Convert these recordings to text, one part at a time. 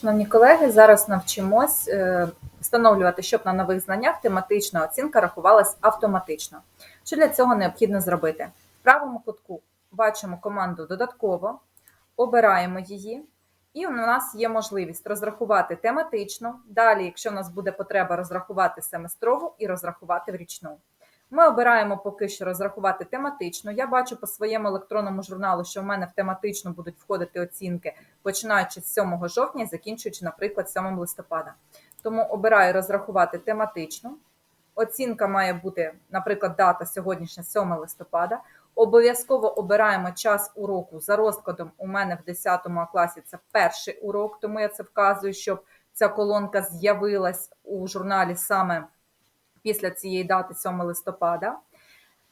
Шановні колеги, зараз навчимось е, встановлювати, щоб на нових знаннях тематична оцінка рахувалась автоматично. Що для цього необхідно зробити? В правому кутку бачимо команду додатково, обираємо її, і у нас є можливість розрахувати тематично. Далі, якщо в нас буде потреба, розрахувати семестрову і розрахувати в річну. Ми обираємо поки що розрахувати тематично. Я бачу по своєму електронному журналу, що в мене в тематично будуть входити оцінки, починаючи з 7 жовтня закінчуючи, наприклад, 7 листопада. Тому обираю розрахувати тематично. Оцінка має бути, наприклад, дата сьогоднішня 7 листопада. Обов'язково обираємо час уроку за розкладом. У мене в 10 класі це перший урок, тому я це вказую, щоб ця колонка з'явилась у журналі саме після цієї дати 7 листопада.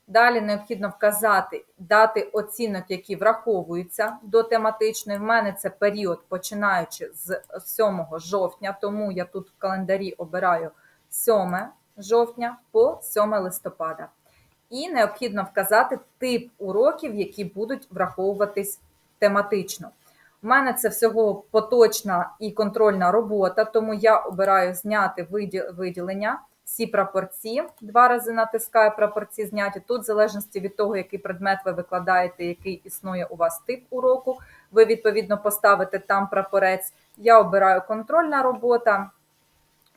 Далі необхідно вказати дати оцінок, які враховуються до тематичної. В мене це період, починаючи з 7 жовтня, тому я тут в календарі обираю 7 жовтня по 7 листопада. І необхідно вказати тип уроків, які будуть враховуватись тематично. У мене це всього поточна і контрольна робота, тому я обираю зняти виділення всі прапорці. Два рази натискаю прапорці зняті. Тут, в залежності від того, який предмет ви викладаєте, який існує у вас тип уроку, ви відповідно поставите там прапорець. Я обираю контрольна робота,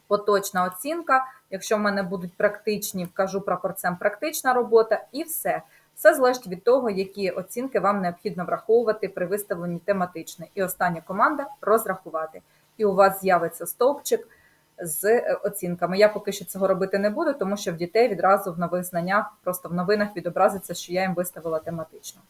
поточна оцінка. Якщо в мене будуть практичні, вкажу прапорцем практична робота і все. Все залежить від того, які оцінки вам необхідно враховувати при виставленні тематичної. І остання команда розрахувати. І у вас з'явиться стовпчик з е, оцінками. Я поки що цього робити не буду, тому що в дітей відразу в нових знаннях, просто в новинах відобразиться, що я їм виставила тематично.